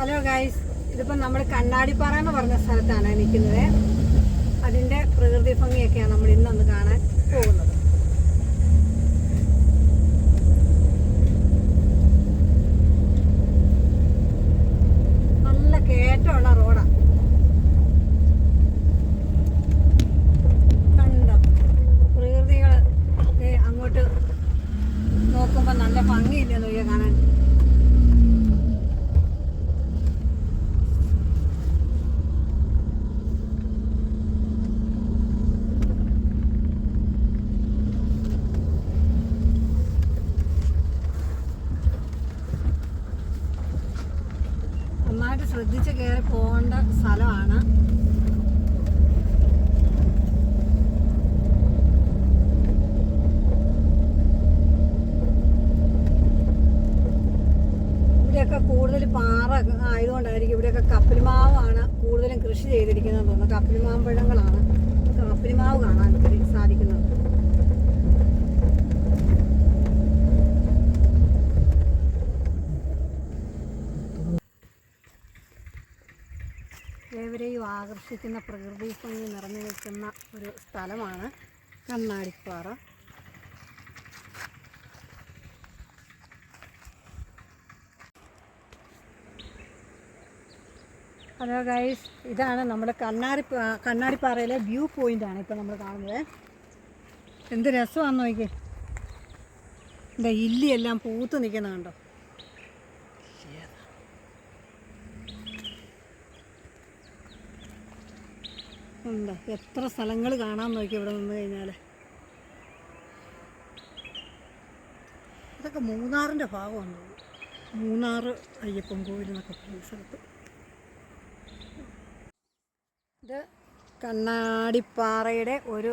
Hello guys ഇതിപ്പം നമ്മൾ കണ്ണാടിപ്പാറ എന്ന് പറഞ്ഞ സ്ഥലത്താണ് നിൽക്കുന്നത്. അതിന്റെ പ്രകൃതി ഭംഗിയൊക്കെയാണ് നമ്മൾ ഇന്നൊന്ന് കാണാൻ പോകുന്നത് നല്ല കയറ്റമുള്ള റോഡാണ് കണ്ടോ പ്രകൃതികൾ അങ്ങോട്ട് നോക്കുമ്പോൾ നല്ല ഭംഗിയില്ലേ നോക്കിയാൽ കാണാൻ നന്നായിട്ട് ശ്രദ്ധിച്ച് കയറി പോകേണ്ട സ്ഥലമാണ്. ഇവിടെയൊക്കെ കൂടുതൽ പാറ ആയതുകൊണ്ടായിരിക്കും ഇവിടെയൊക്കെ കപ്പലിമാവാണ് കൂടുതലും കൃഷി ചെയ്തിരിക്കുന്നത് തോന്നുന്നു. കപ്പലിമാമ്പഴങ്ങളാണ് കപ്പലിമാവ് കാണാൻ സാധിക്കുന്നത്. ആകർഷിക്കുന്ന പ്രകൃതി ഭംഗി നിറഞ്ഞു നിൽക്കുന്ന ഒരു സ്ഥലമാണ് കണ്ണാടിപ്പാറ. ഹലോ ഗൈസ് ഇതാണ് നമ്മുടെ കണ്ണാടി കണ്ണാടിപ്പാറയിലെ വ്യൂ പോയിന്റ് ആണ് ഇപ്പോൾ നമ്മൾ കാണുന്നത്. എന്ത് രസമാണെന്ന് നോക്കി എന്താ ഇല്ലിയെല്ലാം പൂത്ത് നിൽക്കുന്ന കണ്ടോ? എന്താ എത്ര സ്ഥലങ്ങൾ കാണാൻ നോക്കി ഇവിടെ നിന്ന് കഴിഞ്ഞാൽ ഇതൊക്കെ മൂന്നാറിന്റെ ഭാഗമാണ്. മൂന്നാറ് മൂന്നാർ അയ്യപ്പൻ കോവിൽ എന്നൊക്കെ പറയുന്ന സ്ഥലത്ത്. ഇത് കണ്ണാടിപ്പാറയുടെ ഒരു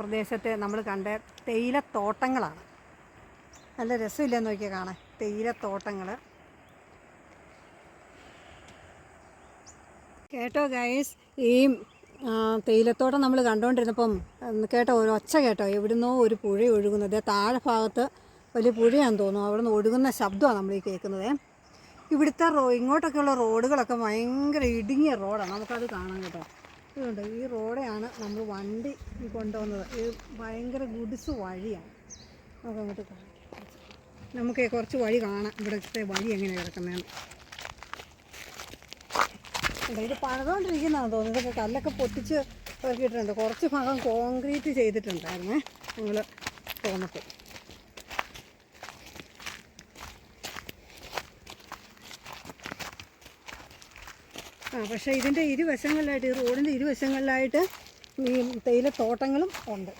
പ്രദേശത്തെ നമ്മൾ കണ്ട തേയിലത്തോട്ടങ്ങളാണ്. നല്ല രസമില്ലെന്ന് നോക്കിയാൽ കാണാൻ. തേയിലത്തോട്ടങ്ങൾ കേട്ടോ ഗൈസ് ഈ തേയിലത്തോട്ടം നമ്മൾ കണ്ടുകൊണ്ടിരുന്നപ്പം കേട്ടോ ഒരു ഒച്ച കേട്ടോ എവിടുന്നോ ഒരു പുഴ ഒഴുകുന്നത്. താഴെ ഭാഗത്ത് വലിയ പുഴയാണെന്ന് തോന്നുന്നു. അവിടെ നിന്ന് ഒഴുകുന്ന ശബ്ദമാണ് നമ്മൾ ഈ കേൾക്കുന്നത്. ഇവിടുത്തെ റോ ഇങ്ങോട്ടൊക്കെയുള്ള റോഡുകളൊക്കെ ഭയങ്കര ഇടുങ്ങിയ റോഡാണ് നമുക്കത് കാണാൻ കേട്ടോ. ഇതുണ്ട് ഈ റോഡെയാണ് നമ്മൾ വണ്ടി കൊണ്ടുവന്നത്. ഇത് ഭയങ്കര ഗുഡ്സ് വഴിയാണ്. നമുക്ക് അങ്ങോട്ട് നമുക്ക് കുറച്ച് വഴി കാണാം. ഇവിടുത്തെ വഴി എങ്ങനെയാണ് കിടക്കുന്നതെന്ന്. ഇത് പണിതുകൊണ്ടിരിക്കുന്നതാണ് തോന്നുന്നത് ഇതൊക്കെ കല്ലൊക്കെ പൊട്ടിച്ച് ഇറക്കിയിട്ടുണ്ട്. കുറച്ച് ഭാഗം കോൺക്രീറ്റ് ചെയ്തിട്ടുണ്ടായിരുന്നേ. ഞങ്ങൾ പോന്നപ്പോൾ ആ പക്ഷേ ഇതിന്റെ ഇരുവശങ്ങളിലായിട്ട് ഈ റോഡിന്റെ ഇരുവശങ്ങളിലായിട്ട് ഈ തേയിലത്തോട്ടങ്ങളും ഉണ്ട്.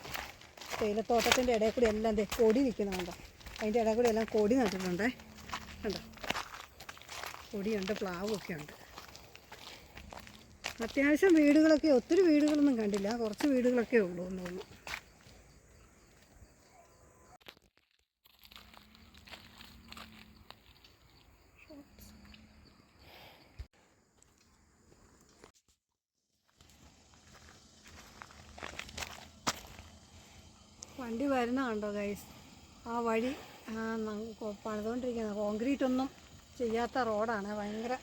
തേയിലത്തോട്ടത്തിന്റെ ഇടയിൽ കൂടി എല്ലാം ദേ കൊടി നിൽക്കുന്നുണ്ട് അതിന്റെ ഇടയിൽ കൂടി എല്ലാം കൊടി നട്ടിട്ടുണ്ടേ. കണ്ടോ? കൊടിയുണ്ട് ഒക്കെ ഉണ്ട്. അത്യാവശ്യം വീടുകളൊക്കെ ഒത്തിരി വീടുകളൊന്നും കണ്ടില്ല. കുറച്ച് വീടുകളൊക്കെ ഉള്ളൂ എന്ന് തോന്നുന്നു. വണ്ടി വരുന്ന കണ്ടോ ഗൈസ് ആ വഴി പണിതുകൊണ്ടിരിക്കുന്നത് കോൺക്രീറ്റ് ഒന്നും ചെയ്യാത്ത റോഡാണ് ഭയങ്കര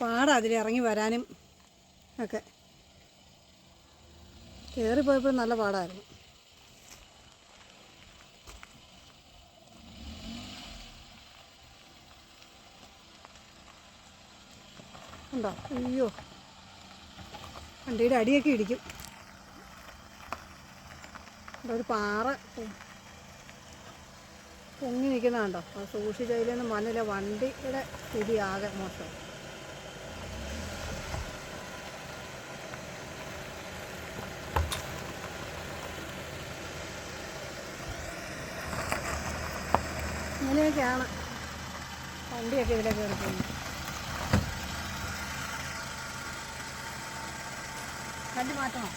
പാടാ അതിലിറങ്ങി വരാനും ഒക്കെ. കയറിപ്പോയപ്പോൾ നല്ല പാടായിരുന്നു. ഉണ്ടോ? അയ്യോ. വണ്ടിയുടെ അടിയൊക്കെ ഇടിക്കും. ഒരു പാറ പൊങ്ങി നിൽക്കുന്ന കണ്ടോ? അത് സൂക്ഷിച്ചതിലൊന്നും മണ്ണില്ല വണ്ടിയുടെ സ്ഥിതി ആകെ മോശം. ഇങ്ങനെയൊക്കെയാണ് വണ്ടിയൊക്കെ ഇവിടെ കയറി പോകുന്നത് മാറ്റണം മാറ്റണോ?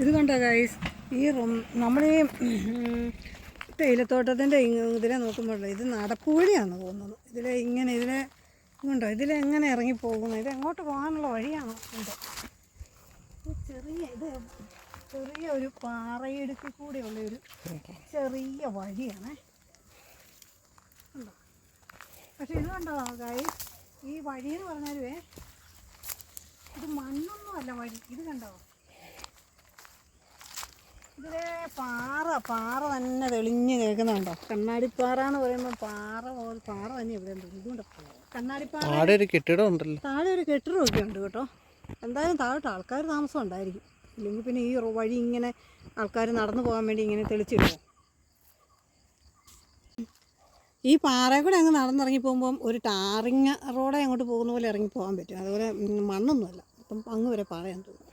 ഇത് കണ്ടോ ഗൈസ് ഈ റൂം നമ്മൾ ഈ തേയിലത്തോട്ടത്തിന്റെ ഇതിലെ നോക്കുമ്പോഴല്ലോ ഇത് നടപ്പുവഴിയാണ് തോന്നുന്നത് ഇതിലെ ഇങ്ങനെ ഇതിലെ ഇതുണ്ടോ? ഇതിലെ എങ്ങനെ ഇറങ്ങി പോകുന്നത് ഇത് എങ്ങോട്ട് പോകാനുള്ള വഴിയാണ്? ഇത് ചെറിയ ഇത് ചെറിയ ഒരു പാറയിടുക്കിൽ കൂടെയുള്ള ഒരു ചെറിയ വഴിയാണേ. കണ്ടോ പക്ഷെ ഇത് കണ്ടോ ഗൈസ് ഈ വഴി എന്ന് പറഞ്ഞാലുവേ ഇത് മണ്ണൊന്നും അല്ല വഴി. ഇത് കണ്ടോ? ഇതിലെ പാറ പാറ തന്നെ തെളിഞ്ഞ് കേൾക്കുന്നുണ്ടോ? കണ്ണാടിപ്പാറ എന്ന് പറയുമ്പോൾ പാറ പോലെ പാറ തന്നെ ഇവിടെ ഉണ്ട്. ഇതുകൊണ്ട് കണ്ണാടിപ്പാറ ആടെ ഒരു കെട്ടിടം ഉണ്ടല്ലോ. താഴെ ഒരു കെട്ടിടമൊക്കെ ഉണ്ട് കേട്ടോ. എന്തായാലും താഴോട്ട് ആൾക്കാർ താമസം ഉണ്ടായിരിക്കും. ഇല്ലെങ്കിൽ പിന്നെ ഈ വഴി ഇങ്ങനെ ആൾക്കാർ നടന്നു പോകാൻ വേണ്ടി ഇങ്ങനെ തെളിച്ചിടുക ഈ പാറയിൽ കൂടെ അങ്ങ് നടന്നിറങ്ങി പോകുമ്പം ഒരു ടാറിങ് റോഡെ അങ്ങോട്ട് പോകുന്ന പോലെ ഇറങ്ങി പോകാൻ പറ്റും. അതുപോലെ മണ്ണൊന്നുമല്ല. അപ്പം അങ്ങ് വരെ പാറയാൻ തോന്നുന്നു